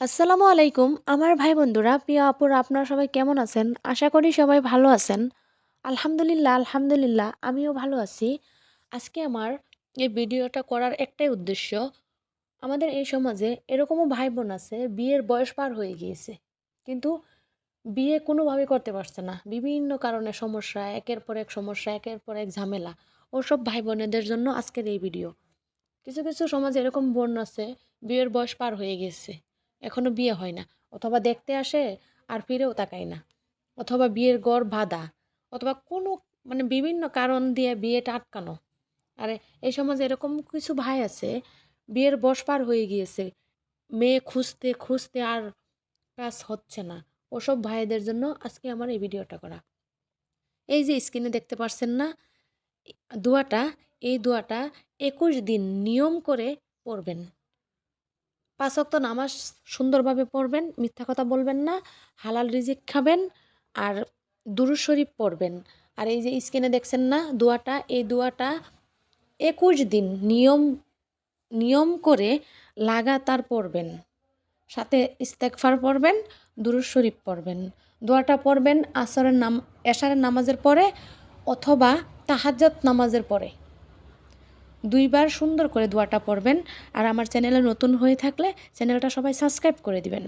আসসালামু আলাইকুম। আমার ভাই বন্ধুরা, প্রিয় আপুর, আপনারা সবাই কেমন আছেন? আশা করি সবাই ভালো আছেন। আলহামদুলিল্লাহ আলহামদুলিল্লাহ, আমিও ভালো আছি। আজকে আমার এই ভিডিওটা করার একটাই উদ্দেশ্য, আমাদের এই সমাজে এরকমও ভাই বোন আছে, বিয়ের বয়স পার হয়ে গিয়েছে। কিন্তু বিয়ে কোনোভাবে করতে পারছে না। বিভিন্ন কারণে সমস্যা, একের পর এক সমস্যা, একের পর এক ঝামেলা। ওসব ভাই বোনেদের জন্য আজকের এই ভিডিও। কিছু কিছু সমাজে এরকম বোন আছে, বিয়ের বয়স পার হয়ে গেছে এখনও বিয়ে হয় না। অথবা দেখতে আসে আর ফিরেও তাকায় না। অথবা বিয়ের গড় বাঁধা। অথবা কোনো মানে বিভিন্ন কারণ দিয়ে বিয়েটা আটকানো। আরে, এই সমাজে এরকম কিছু ভাই আছে, বিয়ের বয়স পার হয়ে গিয়েছে। মেয়ে খুঁজতে খুঁজতে আর কাজ হচ্ছে না। ওসব ভাইদের জন্য আজকে আমার এই ভিডিওটা করা। এই যে স্ক্রিনে দেখতে পারছেন না দোয়াটা, এই দোয়াটা একুশ দিন নিয়ম করে পড়বেন পাঁচ ওয়াক্ত নামাজ সুন্দরভাবে পড়বেন, মিথ্যা কথা বলবেন না, হালাল রিজিক খাবেন আর দুরুদ শরীফ পড়বেন। আর এই যে স্ক্রিনে দেখছেন না দোয়াটা, এই দোয়াটা একুশ দিন নিয়ম নিয়ম করে লাগাতার পড়বেন। সাথে ইস্তেকফার পড়বেন, দুরুদ শরীফ পড়বেন। দোয়াটা পড়বেন আসরের নাম, এশারের নামাজের পরে অথবা তাহাজ্জাত নামাজের পরে। দুইবার সুন্দর করে দোয়াটা পড়বেন। আর আমার চ্যানেলে নতুন হয়ে থাকলে চ্যানেলটা সবাই সাবস্ক্রাইব করে দিবেন।